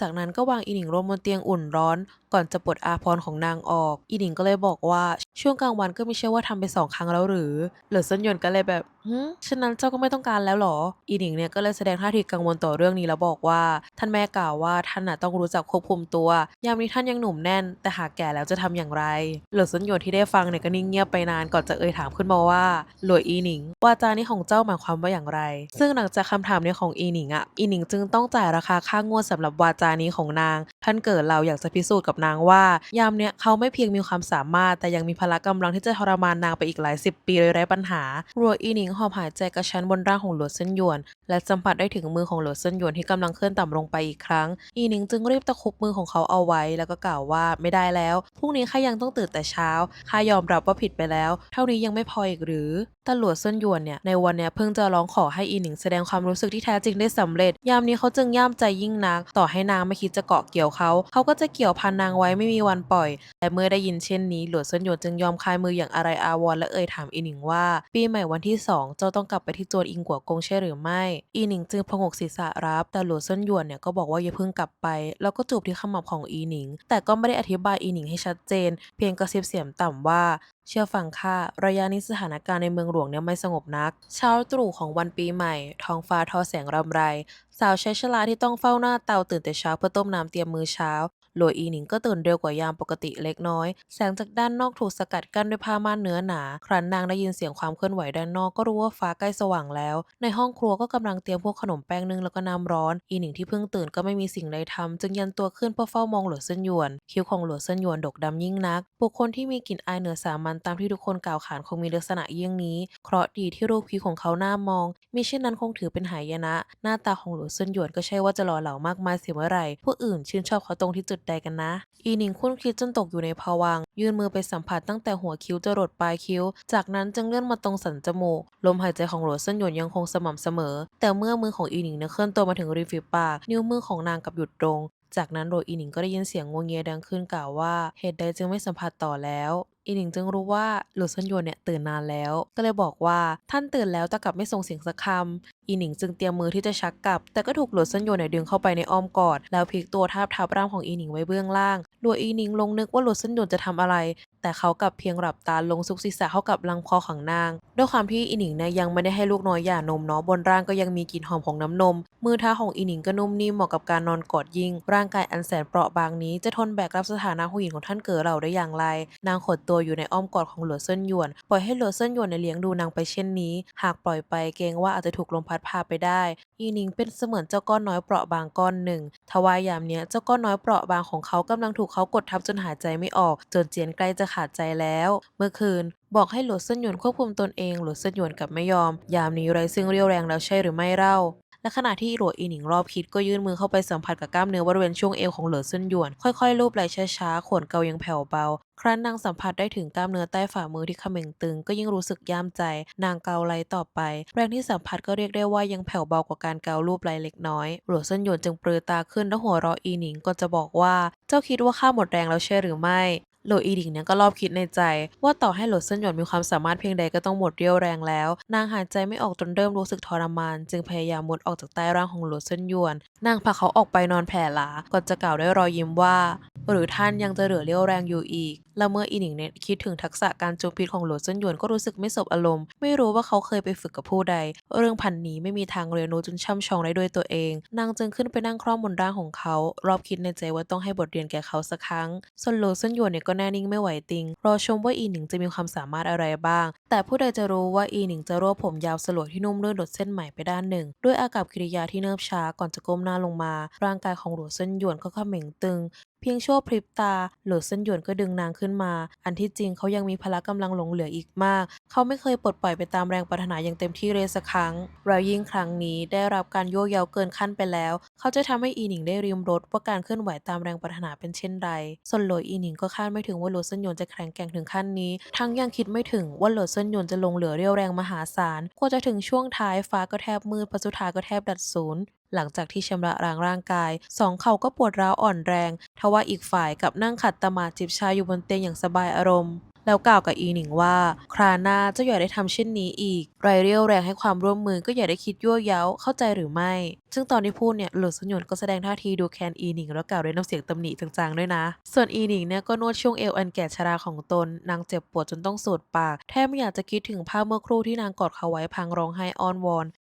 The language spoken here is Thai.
จากนั้นก็วางอีหนิงลงบนเตียงอุ่นร้อน ก่อนจะปลดอาภรของนางออก อีหนิงก็เลยบอกว่าช่วงกลางวันก็ไม่ใช่ว่าทำไปสองครั้งแล้วหรือ เหลือเซินยนก็เลยแบบหืมฉะนั้นเจ้าก็ไม่ต้องการแล้วหรอ อีหนิงเนี่ยก็เลยแสดงท่าทีกังวลต่อเรื่องนี้แล้วบอกว่า ท่านแม่กล่าวว่าท่านน่ะต้องรู้จักควบคุมตัวยามนี้ท่านยังหนุ่มแน่น แต่หากแก่แล้วจะทำอย่างไร เหลือเซินยนที่ได้ฟังเนี่ยก็นิ่งเงียบไปนานก่อนจะเอ่ยถามขึ้นมาว่าหลวยอีหนิงวาจานี้ของเจ้าหมายความว่าอย่างไร ซึ่งหลังจากคำถามนี้ของอีหนิงอะอีหนิงจึงต้องจ่ายราคาค่างวดสำหรับวาจานี้ของนาง ท่านเกิดเราอยากจะพิสูจน์กับนางว่า ยามเนี้ยเขาไม่เพียงมีความสามารถ แต่ยังมีพละกำลังที่จะทรมานนางไปอีกหลายสิบปีโดยไร้ปัญหา รัวอีหนิงหอบหายใจกระชั้นบนร่างของหลวดเซินหยวน และสัมผัสได้ถึงมือของหลวดเซินหยวนที่กำลังเคลื่อนต่ำลงไปอีกครั้ง อีหนิงจึงรีบตะคุบมือของเขาเอาไว้ แล้วก็กล่าวว่าไม่ได้แล้วพรุ่งนี้ข้ายังต้องตื่นแต่เช้าข้ายอมรับว่าผิดไปแล้ว เท่านี้ยังไม่พออีกหรือ แต่หลวดเซินหยวนเนี่ยในวันเนี้ยเพิ่งจะร้องขอให้อีหนิงแสดงความรู้สึกที่แท้จริงได้สำเร็จ ยามนี้เขาจึงย่ามใจยิ่งนัก ต่อให้นางไม่คิดจะเกาะเกี่ยวเขา เขาก็จะเกี่ยวพันนางไว้ไม่มีวันปล่อย แต่เมื่อได้ยินเช่นนี้ หลวดเซินหยวนจึงยอมคลายมืออย่างอะไรอาวรและเอ่ยถามอีหนิงว่า ปีใหม่วันที่สองเจ้าต้องกลับไปที่จวนอิงกัวกงใช่หรือไม่ อีหนิงจึงพงกศีรษะรับ แต่หลวดเซินหยวนเนี่ยก็บอกว่าอย่าเพิ่งกลับไป แล้วก็จูบที่ขมับของอีหนิง แต่ก็ไม่ได้อธิบายอีหนิงให้ชัดเจน เพียงกระซิบเสียงต่ำว่า เชื่อฟังข้าระยะนี้สถานการณ์ในเมืองหลวงเนี่ยไม่สงบนัก เช้าตรู่ของวันปีใหม่ ท้องฟ้าทอแสงรำไร สาวใช้ชราที่ต้องเฝ้าหน้าเตาตื่นแต่เช้าเพื่อต้มน้ำเตรียมมื้อเช้า หลวยอีหนิงก็ตื่นเร็วกว่ายามปกติเล็กน้อย แสงจากด้านนอกถูกสกัดกั้นด้วยผ้าม่านเนื้อหนา ครั้นนางได้ยินเสียงความเคลื่อนไหวด้านนอกก็รู้ว่าฟ้าใกล้สว่างแล้ว ในห้องครัวก็กำลังเตรียมพวกขนมแป้งนึ่งแล้วก็น้ำร้อน อีหนิงที่เพิ่งตื่นก็ไม่มีสิ่งใดทำจึงยันตัวขึ้นเพื่อเฝ้ามองหลวดเซินหยวน คิ้วของหลวดเซินหยวนดกดำยิ่งนัก บุคคลที่มีกลิ่นอายเหนือสามัญตามที่ทุกคนกล่าวขานคงมีลักษณะเยี่ยงนี้ เคราะห์ดีที่รูปคิ้วของเขาหน้ามองมิเช่นนั้นคงถือเป็นหายนะ หน้าตาของหลวดเซินหยวนก็ใช่ว่าจะหล่อเหลามากมายเสียเมื่อไหร่ผู้อื่นชื่นชอบเขาตรงที่จุดใดกันนะ อีหนิงคุ้นคิดจนตกอยู่ในภวัง ยื่นมือไปสัมผัสตั้งแต่หัวคิ้วจรดปลายคิ้ว จากนั้นจึงเลื่อนมาตรงสันจมูก ลมหายใจของหลวเส้นหยวนยังคงสม่ำเสมอ แต่เมื่อมือของอีหนิงเนี่ยเคลื่อนตัวมาถึงริมฝีปาก นิ้วมือของนางกับหยุดตรง จากนั้นโรอีหนิงก็ได้ยินเสียงงวงเงียดังขึ้นกล่าวว่า เหตุใดจึงไม่สัมผัสต่อแล้วอีหนิงจึงรู้ว่าหลุดเซินหยวนเนี่ยตื่นนานแล้ว ก็เลยบอกว่าท่านตื่นแล้วแต่กลับไม่ส่งเสียงสักคำอีหนิงจึงเตรียมมือที่จะชักกลับ แต่ก็ถูกหลุดเซินหยวนเนี่ยดึงเข้าไปในอ้อมกอด แล้วพลิกตัวทาบทับร่างของอีหนิงไว้เบื้องล่างหลวอีหนิงลงนึกว่าหลุดเซินหยวนจะทำอะไร แต่เขากลับเพียงหลับตาลงซุกศีรษะเข้ากับลำคอของนาง ด้วยความที่อีหนิงเนี่ยยังไม่ได้ให้ลูกน้อยหย่านมเนาะบนร่างก็ยังมีกลิ่นหอมของน้ำนม มือเท้าของอีหนิงก็นุ่มนิ่มเหมาะกับการนอนกอดยิ่ง ร่างกายอันแสนเปราะบางนี้จะทนแบกรับสถานะผู้หญิงของท่านเก๋อเราได้อย่างไร นางขดตัวอยู่ในอ้อมกอดของหลัวเซินหยวน ปล่อยให้หลัวเซินหยวนในเลี้ยงดูนางไปเช่นนี้ หากปล่อยไปเกรงว่าอาจจะถูกลมพัดพาไปได้ อีนิงเป็นเสมือนเจ้าก้อนน้อยเปราะบางก้อนหนึ่ง ทว่ายามเนี้ยเจ้าก้อนน้อยเปราะบางของเขากำลังถูกเขากดทับจนหายใจไม่ออก จนเจียนใกล้จะขาดใจแล้ว เมื่อคืนบอกให้หลัวเซินหยวนควบคุมตนเองหลัวเซินหยวนกลับไม่ยอม ยามนี้ไรซึ่งเรียวแรงแล้วใช่หรือไม่เล่า และขณะที่หลวอีหนิงรอบคิดก็ยื่นมือเข้าไปสัมผัสกับกล้ามเนื้อบริเวณช่วงเอวของเหลือเส้นหยวน ค่อยๆลูบไหล่ช้าๆขวนเกายังแผ่วเบา ครั้นนางสัมผัสได้ถึงกล้ามเนื้อใต้ฝ่ามือที่เขม่งตึง ก็ยิ่งรู้สึกย่ามใจ นางเกาไหล่ต่อไป แรงที่สัมผัสก็เรียกได้ว่ายังแผ่วเบากว่าการเการูปไหล่เล็กน้อยหลวดเส้นหยวนจึงปรือตาขึ้นแล้วหัวเราะอีหนิงก็จะบอกว่า เจ้าคิดว่าข้าหมดแรงแล้วใช่หรือไม่ โหลอีดิงเนี่ยก็รอบคิดในใจ ว่าต่อให้โหลเซินหยวนมีความสามารถเพียงใดก็ต้องหมดเรี่ยวแรงแล้ว นางหายใจไม่ออกจนเริ่มรู้สึกทรมาน จึงพยายามมุดออกจากใต้ร่างของโหลเซินหยวน นางพาเขาออกไปนอนแผ่หลาก่อนจะกล่าวด้วยรอยยิ้มว่า หรือท่านยังจะเหลือเรี่ยวแรงอยู่อีก และเมื่ออีหนิงเนี่ยคิดถึงทักษะการโจมพิษของหลเซินหยวนก็รู้สึกไม่สบอารมณ์ ไม่รู้ว่าเขาเคยไปฝึกกับผู้ใด เรื่องพันนี้ไม่มีทางเรียนรู้จนช่ำชองได้ด้วยตัวเอง นางจึงขึ้นไปนั่งคร่อมบนร่างของเขา รอบคิดในใจว่าต้องให้บทเรียนแก่เขาสักครั้ง ส่วนหลเซินหยวนเนี่ยก็แน่นิ่งไม่ไหวติง รอชมว่าอีหนิงจะมีความสามารถอะไรบ้าง แต่ผู้ใดจะรู้ว่าอีหนิงจะรวบผมยาวสลวยที่นุ่มเลื่อนหลดเส้นใหม่ไปด้านหนึ่ง ด้วยอากับกิริยาที่เนิบช้าก่อนจะก้มหน้าลงมา ร่างกายของหลวเซินหยวนก็เขม่งตึงเพียงชั่วพริบตา โหลดเซินหยวนก็ดึงนางขึ้นมา อันที่จริงเขายังมีพละกำลังหลงเหลืออีกมาก เขาไม่เคยปลดปล่อยไปตามแรงปรารถนาอย่างเต็มที่เลยสักครั้งแล้วยิ่งครั้งนี้ได้รับการโยกเยาเกินขั้นไปแล้ว เขาจะทำให้อีหนิงได้ริมรสว่าการเคลื่อนไหวตามแรงปรารถนาเป็นเช่นไร ส่วนโหลวอีหนิงก็คาดไม่ถึงว่าโหลดเซินหยวนจะแข็งแกร่งถึงขั้นนี้ ทั้งยังคิดไม่ถึงว่าโหลดเซินหยวนจะลงเหลือเรี่ยวแรงมหาศาล กว่าจะถึงช่วงท้ายฟ้าก็แทบมืดพระสุธาก็แทบดัดศูนย์ หลังจากที่ชำระล้างร่างกาย สองเขาก็ปวดร้าวอ่อนแรง ทว่าอีกฝ่ายกับนั่งขัดตมาจิบชาอยู่บนเตียงอย่างสบายอารมณ์แล้วกล่าวกับอีหนิงว่า คราหน้าเจ้าอย่าได้ทำเช่นนี้อีก ไรเรี่ยวแรงให้ความร่วมมือก็อย่าได้คิดยั่วเย้าเข้าใจหรือไม่ ซึ่งตอนที่พูดเนี่ยเหลือซุนหยวนก็แสดงท่าทีดูแคนอีหนิงแล้วกล่าวด้วยน้ำเสียงตำหนิจางๆด้วยนะ ส่วนอีหนิงเนี่ยก็นวดช่วงเอวอันแก่ชราของตน นางเจ็บปวดจนต้องสูดปาก แทบไม่อยากจะคิดถึงภาพเมื่อครู่ที่นางกอดเขาไว้พลางร้องไห้อ้อนวอน